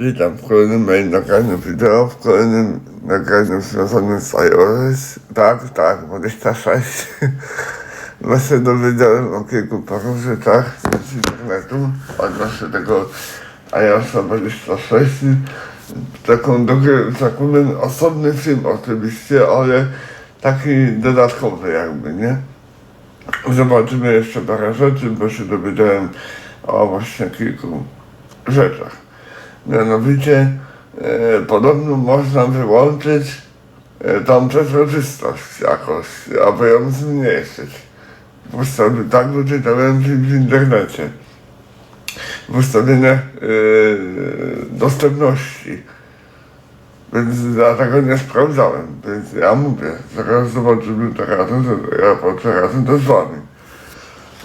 Witam w kolejnym moim nagraniu wideo, w kolejnym nagraniu związanym z iOS. Tak, tak, 26. Właśnie dowiedziałem o kilku paru rzeczach z internetu odnośnie tego iOS 26. Taką tak powiem, osobny film oczywiście, ale taki dodatkowy jakby, nie? Zobaczymy jeszcze parę rzeczy, bo się dowiedziałem o właśnie kilku rzeczach. Mianowicie e, podobno można wyłączyć e, tą przezroczystość jakoś, albo ją zmniejszyć. W ustawie, tak wyczytałem w, internecie. W ustawieniach e, dostępności. Więc ja tego nie sprawdzałem, więc ja mówię, zaraz zobaczymy to razem, ja razem to z wami.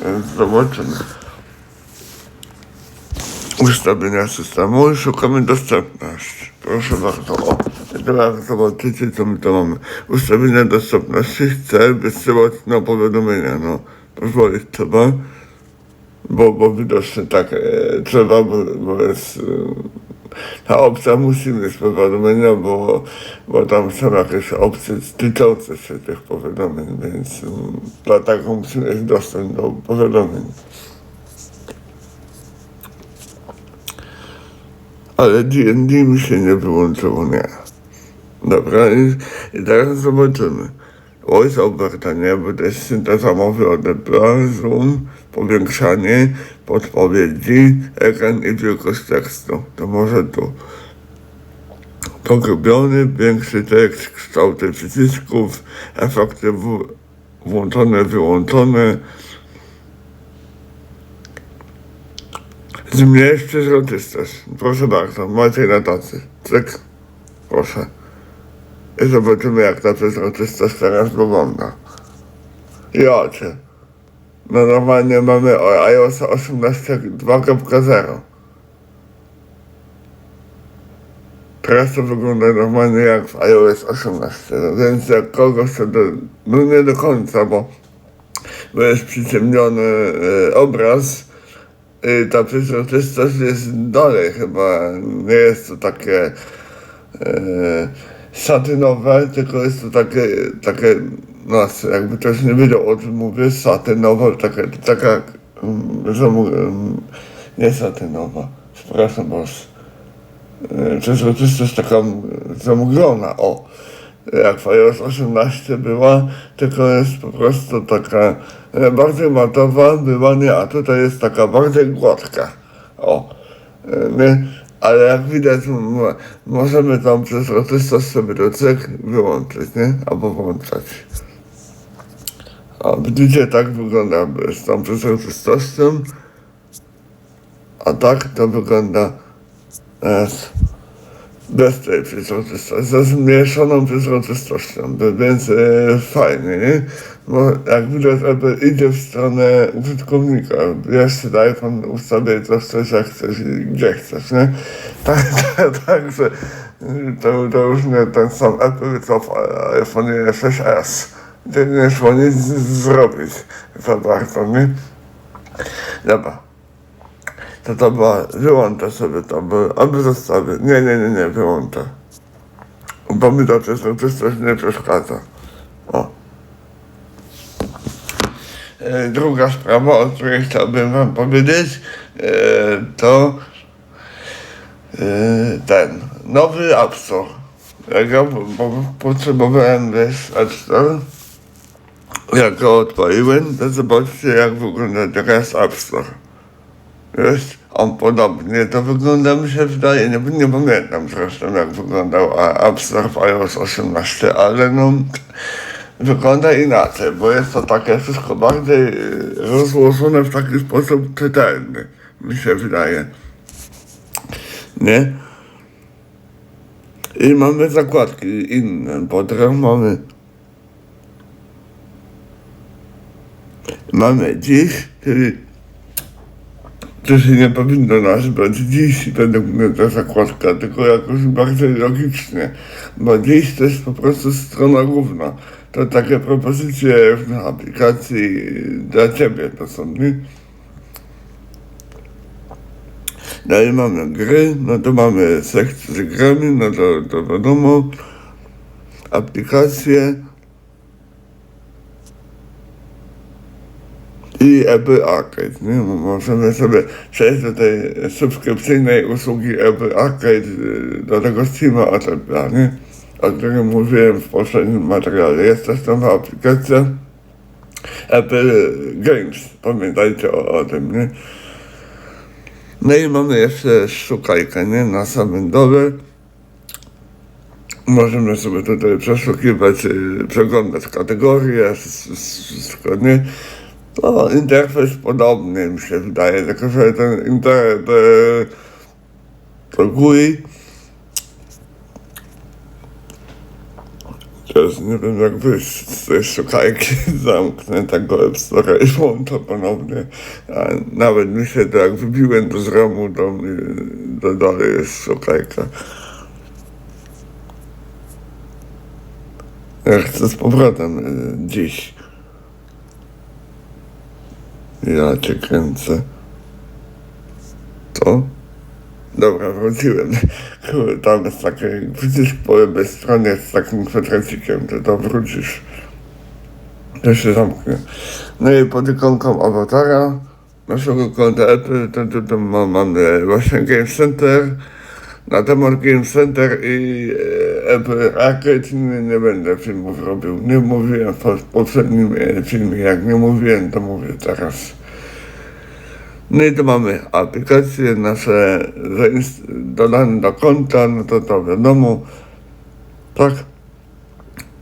Więc zobaczymy. Ustawienia systemu i szukamy dostępność. Proszę bardzo. O, teraz zobaczycie, co my to mamy. Ustawienia dostępności. Chcę wysyłać na powiadomienia. No, pozwolić trzeba. Bo, bo widocznie tak e, trzeba, bo, bo jest... E, ta opcja musi mieć powiadomienia, bo, bo tam są jakieś opcje tyczące się tych powiadomień, więc um, dlatego musi mieć dostęp do powiadomień. Ale D&D mi się nie wyłączyło, nie. Dobra, i, i teraz zobaczymy. Voice over to nie, bo to jest synteza mowy od Apple'a, zoom, powiększanie, podpowiedzi, ekran i wielkość tekstu. To może tu. Pogrubiony, większy tekst, kształty przycisków, efekty włączone, wyłączone. Zmniejsz przezroczystość. Proszę bardzo, macie na tacy. Cyk. Proszę. I zobaczymy jak ta przezroczystość teraz wygląda. I oczy. No normalnie mamy iOS 18.2.0. Teraz to wygląda normalnie jak w iOS 18, no więc jak kogoś to do, no nie do końca, bo, jest przyciemniony e, obraz ta przezroczystość jest dalej chyba, nie jest to takie e, satynowe, tylko jest to takie, takie no jakby ktoś nie wiedział o czym mówię, satynowa, taka, taka, um, nie satynowa, przepraszam bardzo, e, przezroczystość taka zamglona, o, jak iOS 18 była, tylko jest po prostu taka bardziej matowa była, nie, a tutaj jest taka bardziej gładka, o, e, nie, ale jak widać, możemy tam przezroczystość sobie do cyk wyłączyć, nie? Albo włączać. A widzicie, tak wygląda z tą przezroczystością. A tak to wygląda z, bez tej przezroczystości, ze zmniejszoną przezroczystością, więc e, fajnie, nie? Bo jak widać, Apple idzie w stronę użytkownika. Jeszcze iPhone ustawiaj to chcesz, jak chcesz i gdzie chcesz, nie? Tak, tak, tak że to, to już nie ten sam Apple, co w iPhone 6s. Gdzie nie szło nic zrobić za bardzo, nie? Dobra. To to była, sobie to, bo, albo zostawię. Nie, nie, nie, nie, wyłączę. Bo mi to przezroczystość nie przeszkadza. O. E, Druga sprawa, o której chciałbym wam powiedzieć, e, to e, ten nowy App Store. Jak ja bo, bo potrzebowałem wiesz, App Store, jak go odpaliłem, to zobaczcie jak wygląda teraz App Store. Jest on podobnie to wygląda, mi się wydaje, nie, nie pamiętam zresztą jak wyglądał App Store iOS 18, ale no wygląda inaczej, bo jest to takie wszystko bardziej y, rozłożone w taki sposób czytelny, mi się wydaje. Nie? I mamy zakładki inne, teraz mamy mamy dziś, czyli to się nie powinno nazywać dziś według mnie ta zakładka, tylko jakoś bardziej logicznie, bo dziś to jest po prostu strona główna. To takie propozycje różnych aplikacji dla ciebie to są, nie? No i mamy gry, no to mamy sekcję z grami, no to, to wiadomo, aplikacje i Apple Arcade, nie? Bo Możemy sobie przejść do tej subskrypcyjnej usługi Apple Arcade, y, do tego Steama Atepla, nie? O którym mówiłem w poprzednim materiale. Jest też nowa aplikacja Apple Games, pamiętajcie o, o tym, nie? No i mamy jeszcze szukajkę, nie? Na samym dole. Możemy sobie tutaj przeszukiwać, y, przeglądać kategorie, s- s- wszystko, nie? No, interfejs podobny mi się wydaje, tylko że ten inter... Te, to GUI Teraz nie wiem jak wyjść z tej szukajki, zamknę tego App Store'a i włączę ponownie. A nawet mi się to jak wybiłem do zramu, to mi do dalej jest szukajka. Ja chcę z powrotem y, dziś. Ja cię kręcę. To? Dobra, wróciłem. Tam jest taki przycisk po lewej stronie z takim kwadracikiem, to to wrócisz. To się zamknie. No i pod ikonką awatara naszego konta Apple, to tutaj ma- mamy właśnie Game Center. Na temat Game Center i e, Apple Arcade nie, nie będę filmów robił. Nie mówiłem w po- poprzednim e, filmie, jak nie mówiłem, to mówię teraz. No i tu mamy aplikacje nasze dodane do konta, no to to wiadomo. Tak,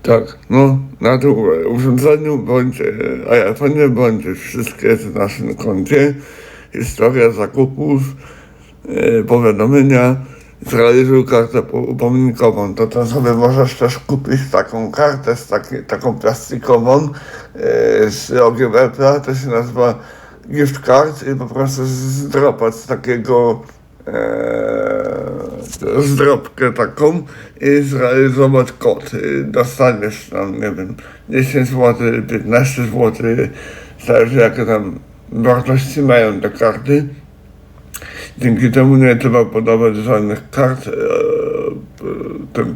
tak, no na tym urządzeniu bądź e, iPhone bądź wszystkie jest w naszym koncie. Historia zakupów, e, powiadomienia. Zrealizuj kartę po- upominkową, to to sobie możesz też kupić taką kartę z taki, taką plastikową e, z logiem to się nazywa gift card i po prostu zdropać z takiego e, taką i zrealizować kod. Dostaniesz tam, nie wiem, 10 zł, 15 zł, zależy jakie tam wartości mają te karty. Dzięki temu nie trzeba podawać żadnych kart e, e, tym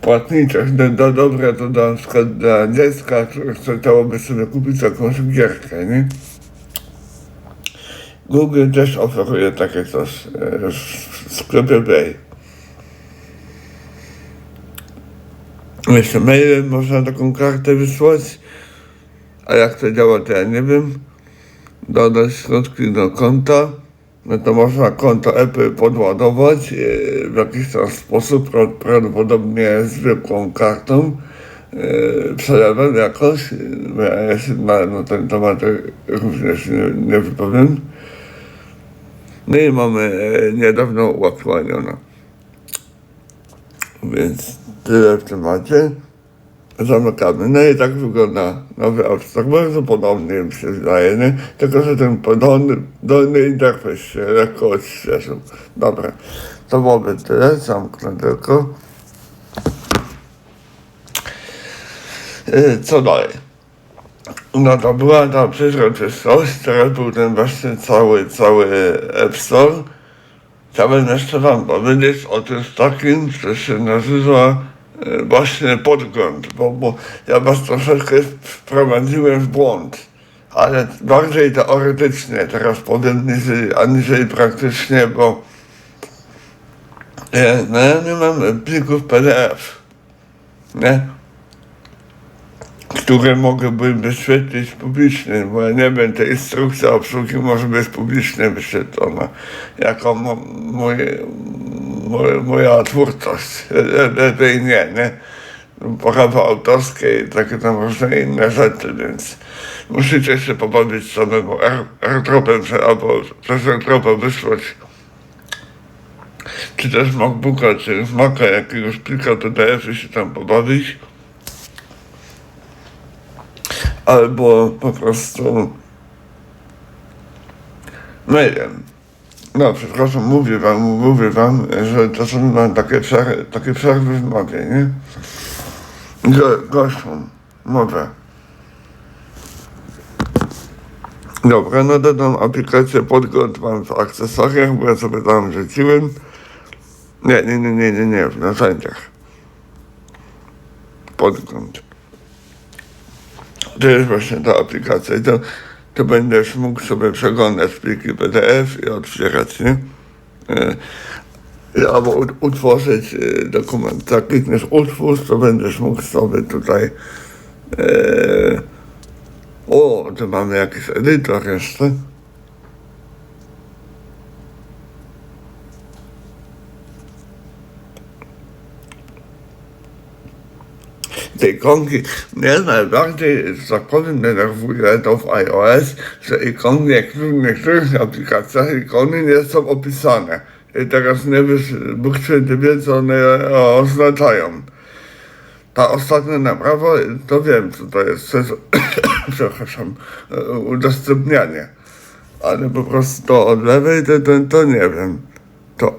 płatniczych. Do, do, to na przykład dla dziecka, które chciałoby sobie kupić jakąś gierkę, nie? Google też oferuje takie coś e, w sklepie Play. Jeszcze mailem można taką kartę wysłać, a jak to działa, to ja nie wiem. Dodać środki do konta, no to można konto Apple podładować e, w jakiś tam sposób, pra- prawdopodobnie zwykłą kartą, e, przelewem jakoś, bo ja się na, na ten temat również nie, nie wypowiem. No i mamy e, niedawno uaktualnione. Więc tyle w temacie. Zamykamy. No i tak wygląda nowy Store. Bardzo podobnie mi się wydaje, nie? Tylko, że ten dolny, dolny interfejs się lekko odświeżył. Dobra, to byłoby tyle. Zamknę tylko. E, Co dalej? No to była ta przezroczystość, teraz był ten właśnie cały, cały App Store. Chciałbym jeszcze wam powiedzieć o tym takim, co się nazywa właśnie podgląd, bo, bo ja was troszeczkę wprowadziłem w błąd, ale bardziej teoretycznie teraz powiem, niżeli, aniżeli praktycznie, bo e, no ja nie mam plików PDF, nie? Które mogłyby wyświetlić publicznie, bo ja nie wiem, ta instrukcja obsługi może być publicznie wyświetlona, jako mo, moje, moje, moja twórczość. Le- Lepiej nie, nie? Prawa autorskie i takie tam różne inne rzeczy, więc musicie się pobawić samemu air- airdropem, albo przez airdropa wysłać czy też MacBooka, czy Maca jakiegoś plika PDF i się tam pobawić albo po prostu mailem. No, przepraszam, mówię wam, mówię wam, że czasami mam takie przerwy, takie przerwy w mowie, nie? Go, gościom, mówię. Dobra, no tą aplikację podgląd mam w akcesoriach, bo ja sobie tam rzuciłem. Nie, nie, nie, nie, nie, nie, w narzędziach. Podgląd. To jest właśnie ta aplikacja i to, to będziesz mógł sobie przeglądać pliki PDF i otwierać, nie? E, Albo ut- utworzyć e, dokument. Jak klikniesz utwórz, to będziesz mógł sobie tutaj e, o, to mamy jakiś edytor jeszcze. Te ikonki mnie najbardziej, tak powiem, denerwuje to w iOS, że ikony w niektórych, aplikacjach ikony nie są opisane. I teraz nie wiesz, Bóg Święty wie, co one oznaczają. Ta ostatnia naprawa, to wiem, co to jest. To jest przepraszam, udostępnianie. Ale po prostu to od lewej, to, to, to nie wiem. To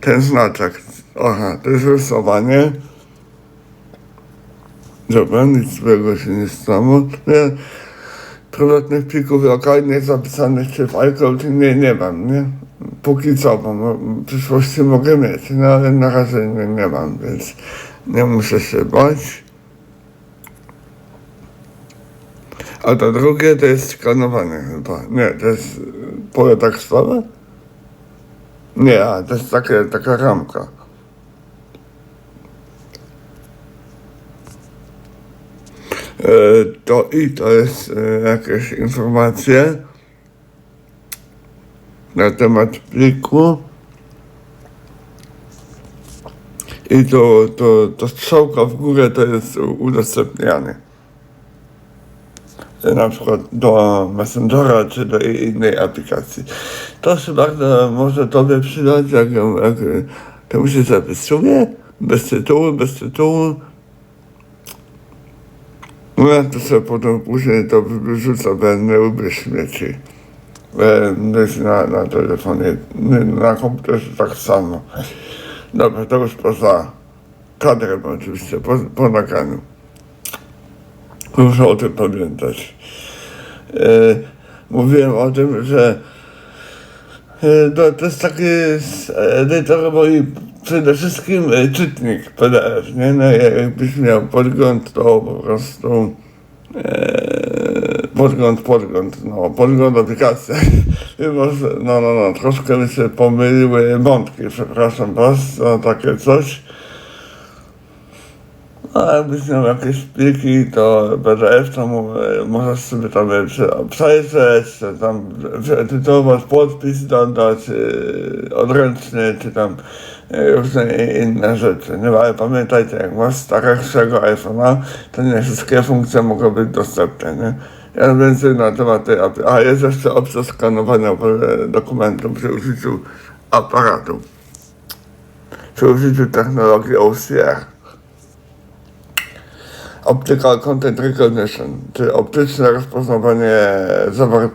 ten znaczek. Aha, to jest rysowanie. Dobra, nic złego się nie stało. Ja prywatnych plików lokalnych zapisanych czy w iCloud nie, nie mam, nie? Póki co, bo w przyszłości mogę mieć, no ale na razie nie, nie mam, więc nie muszę się bać. A to drugie to jest skanowanie chyba. Nie, to jest pole tekstowe? Nie, a to jest takie, taka ramka. To i to jest e, jakieś informacje na temat pliku. I to, to, to strzałka w górę to jest u- udostępnianie. E, Na przykład do Messengera czy do innej aplikacji. To się bardzo może Tobie przydać, jak, jak e, to się zapisuje, bez tytułu, bez tytułu. No to sobie potem później to wyrzucę, będę lubię śmieci. E, na, na telefonie, nie, na komputerze tak samo. Dobra, to już poza kadrem oczywiście, po, po nagraniu. Muszę o tym pamiętać. E, mówiłem o tym, że e, to, to jest taki s- edytor, i przede wszystkim e, czytnik PDF, nie? No, jakbyś miał podgląd, to po prostu e, podgląd, podgląd, no, podgląd aplikacja. Mimo, że, no, no, no, troszkę mi się pomyliły wątki, przepraszam was, no, takie coś. A jakbyś miał jakieś pliki, to PDF to mu- e, możesz sobie tam e, prze- przejrzeć, czy tam wyedytować, podpis dodać, odręczny, czy tam różne i- inne rzeczy. Nie, ale pamiętajcie, jak masz starszego iPhone'a, to nie wszystkie funkcje mogą być dostępne, nie? Ja więcej na temat tej apli- A jest jeszcze opcja skanowania e, dokumentów przy użyciu aparatu. Przy użyciu technologii OCR. Optical Content Recognition, czyli optyczne rozpoznawanie zawar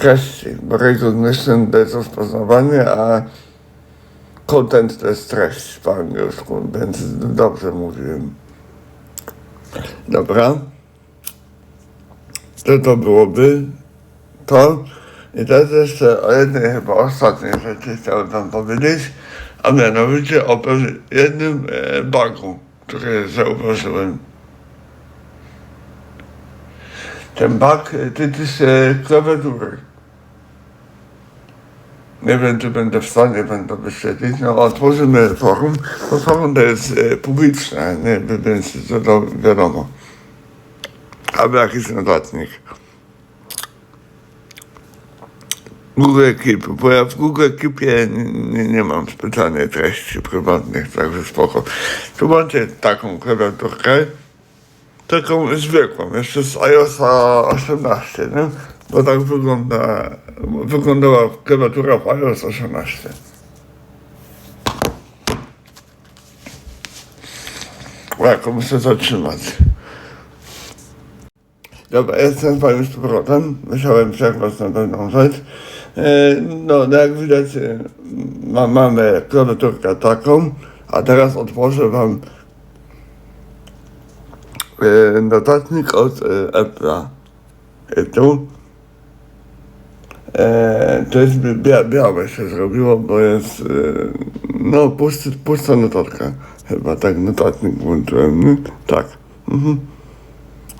treści. Bo recognition to jest rozpoznawanie, a content to jest treść po angielsku, więc dobrze mówiłem. Dobra. To to byłoby to. I teraz jeszcze o jednej chyba ostatniej rzeczy chciałem wam powiedzieć, a mianowicie o jednym e, bugu, który zauważyłem. Ten bug e, tyczy się klawiatury. Nie wiem, czy będę w stanie będę wyświetlić. No, otworzymy forum, bo forum to jest e, publiczne, nie, więc to, wiadomo. Albo jakiś notatnik. Google Keep, bo ja w Google Keepie nie, nie, mam specjalnej treści prywatnych, także spoko. Tu macie taką klawiaturkę, taką zwykłą, jeszcze z iOSa 18, nie? Bo tak wygląda, wyglądała klawiatura w iOS 18. Jako muszę zatrzymać. Dobra, jestem z wami z powrotem. Musiałem przerwać na pewną rzecz. No, no jak widać, e, ma, mamy klawiaturkę taką, a teraz otworzę wam e, notatnik od e, Apple'a. tu. E, to jest bi- bia, białe się zrobiło, bo jest e, no pusty, pusta notatka. Chyba tak notatnik włączyłem, nie? Tak. Mhm.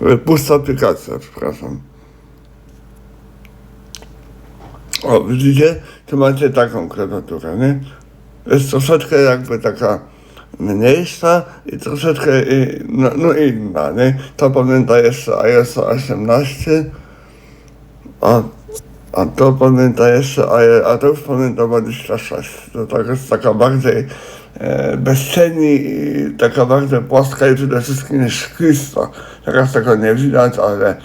E, Pusta aplikacja, przepraszam. O, widzicie? Tu macie taką klawiaturę, nie? Jest troszeczkę jakby taka mniejsza i troszeczkę i, no, no inna, nie? To pamięta jeszcze iOS 18, a, a to pamięta jeszcze, a, a to już pamięta 26. To tak jest taka bardziej e, bez i taka bardziej płaska i przede wszystkim szklista. Teraz tego nie widać, ale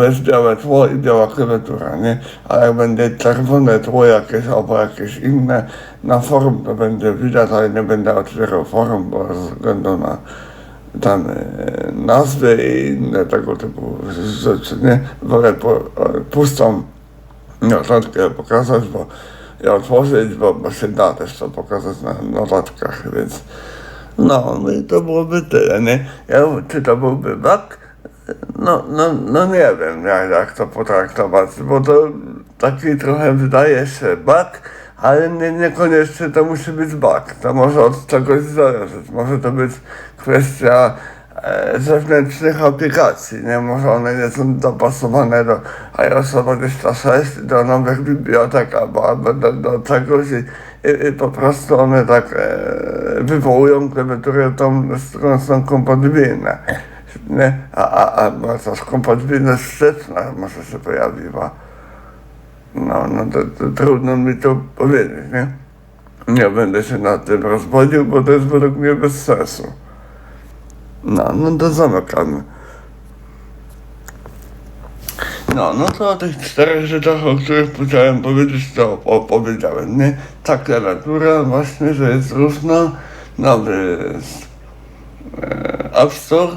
e, jest białe tło i biała klawiatura, nie? A jak będzie czerwone tło jakieś albo jakieś inne na forum, to będzie widać, ale nie będę otwierał forum, bo ze względu na tam e, nazwy i inne tego typu rzeczy, nie? Wolę po, e, pustą notatkę pokazać, bo ja otworzyć, bo, bo się da też to pokazać na notatkach, więc no, no i to byłoby tyle, nie? Ja, czy to byłby bug? No, no, no nie wiem jak, jak to potraktować, bo to taki trochę wydaje się bug, ale nie, niekoniecznie to musi być bug. To może od czegoś zależeć. Może to być kwestia zewnętrznych aplikacji, nie? Może one nie są dopasowane do iOS 26, do nowych bibliotek albo, albo do, do czegoś i, i, i po prostu one tak e, wywołują klawiaturę tą, z którą są kompatybilne. Nie? A, a, a też kompatybilność wsteczna może się pojawiła. No, no to, to trudno mi to powiedzieć, nie? Nie będę się nad tym rozwodził, bo to jest według mnie bez sensu. No, no to zamykamy. No, no to o tych czterech rzeczach, o których chciałem powiedzieć, to opowiedziałem, nie? Ta klawiatura właśnie, że jest różna, nowy jest, e, App Store,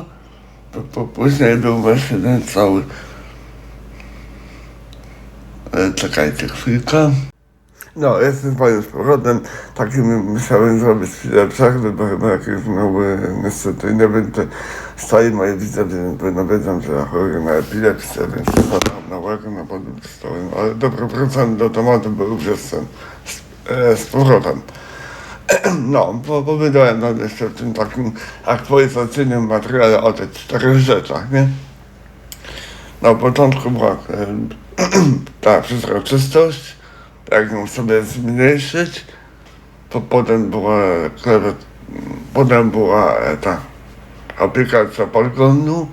po, po, później był właśnie ten cały E, Czekajcie chwilkę. No, jestem moim z powrotem. Taki musiałem zrobić chwilę przerwy, bo chyba jakieś znowu niestety nie będę stali moi widzowie, bo wiedzą, że ja choruję na epilepsję, więc spadam na łego na podłóg stołem. Ale dobra, wracamy do tematu, bo już jestem z, e, z powrotem. No, bo powiedziałem wam jeszcze w tym takim aktualizacyjnym materiale o tych czterech rzeczach, nie? Na początku była e, ta przezroczystość, jak ją sobie zmniejszyć, to potem była potem była e, ta aplikacja podglądu.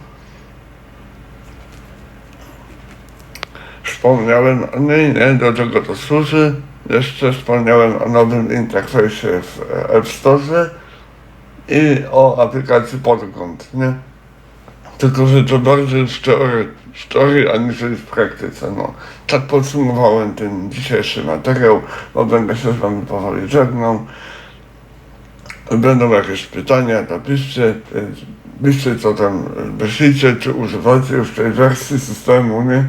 Wspomniałem o niej, nie, do czego to służy. Jeszcze wspomniałem o nowym interfejsie w e, App Store i o aplikacji podgląd, nie? Tylko, że to bardziej w teorii aniżeli w praktyce. No. Tak podsumowałem ten dzisiejszy materiał, bo będę się z wami powoli żegnał. Będą jakieś pytania, to piszcie, piszcie co tam myślicie, czy używacie już tej wersji systemu, nie?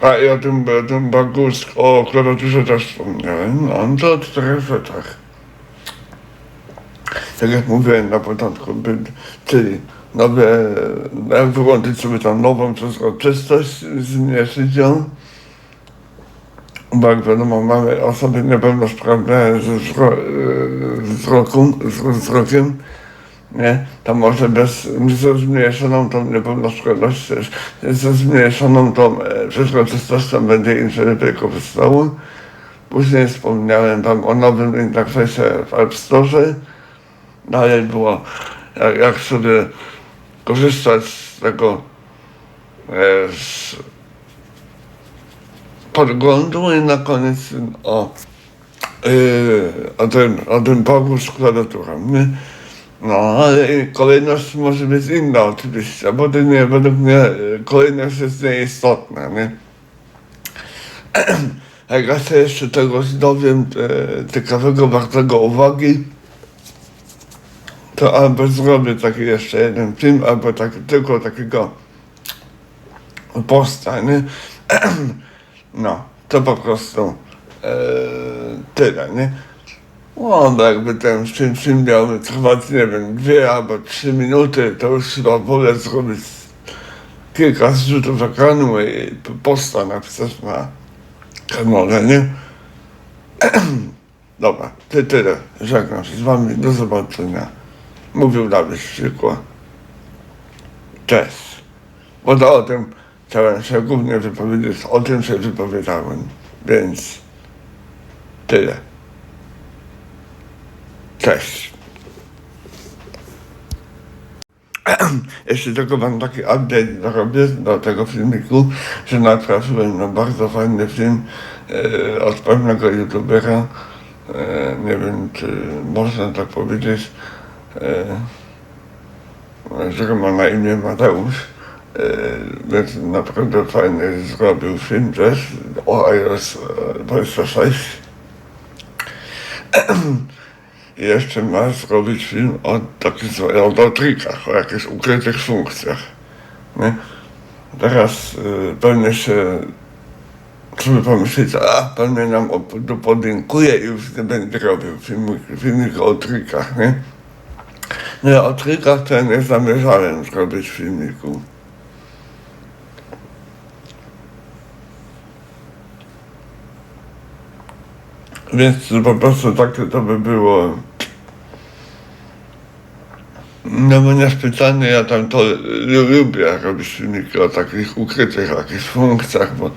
A i o tym, o tym bugu, z- o klawiaturze też wspomniałem, no to o czterech rzeczach tak jak mówiłem na początku, czyli nowe, wyłączyć sobie tą nową przezroczystość, zmniejszyć ją. Bo jak wiadomo, mamy osoby niepełnosprawne e, wzroku, z wzrokiem, nie? To może bez, ze zmniejszoną tą niepełnosprawność, ze zmniejszoną tą e, przezroczystością będzie lepiej korzystało. Później wspomniałem tam o nowym interfejsie w App Store. Dalej było, jak, jak sobie korzystać z tego e, z podglądu i na koniec o, e, o tym, o tym bogu z nie? No, ale kolejność może być inna oczywiście, bo to nie, według mnie e, kolejność jest nieistotna, nie? Jak ja się jeszcze czegoś dowiem e, ciekawego, wartego uwagi, to albo zrobię taki jeszcze jeden film, albo taki, tylko takiego posta, nie? No, to po prostu e, tyle, nie? No, jakby ten film, film trwać, nie wiem, dwie albo trzy minuty, to już chyba wolę zrobić kilka zrzutów ekranu i posta napisać na kanale, nie? Dobra, to tyle. Żegnam się z wami. Do zobaczenia. Mówił Dawid Szczykła. Cześć. Bo to o tym chciałem się głównie wypowiedzieć, o tym się wypowiadałem. Więc tyle. Cześć. Jeszcze tylko mam taki update zrobię do tego filmiku, że natrafiłem na bardzo fajny film e, od pewnego youtubera. E, nie wiem, czy można tak powiedzieć, że ma na imię Mateusz. E, więc naprawdę fajny zrobił film też o iOS e, 26. I jeszcze ma zrobić film o takich trikach, o jakichś ukrytych funkcjach. Nie? Teraz y, pewnie się sobie pomyślicie, a pewnie nam op- i już nie będzie robił filmik, filmik o trikach, nie? Nie, o trikach to ja nie zamierzałem zrobić filmiku. Więc po prostu takie to by było. No bo niespecjalnie ja tam to lu- lubię robić filmiki o takich ukrytych jakichś funkcjach, bo,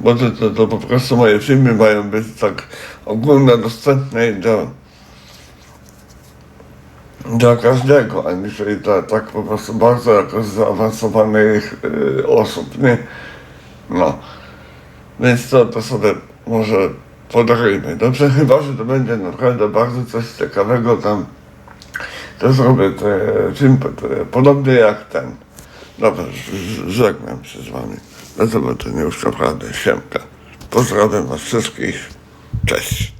bo to, to, to po prostu moje filmy mają być tak ogólnodostępne i do, do każdego, a nie dla tak po prostu bardzo jakoś zaawansowanych y, osób, nie? No. Więc to, to sobie może podarujmy. Dobrze, chyba, że to będzie naprawdę bardzo coś ciekawego tam. To zrobię te film te, podobnie jak ten. Dobra, żegnam się z wami. Do zobaczenia już naprawdę. Siemka. Pozdrawiam was wszystkich. Cześć.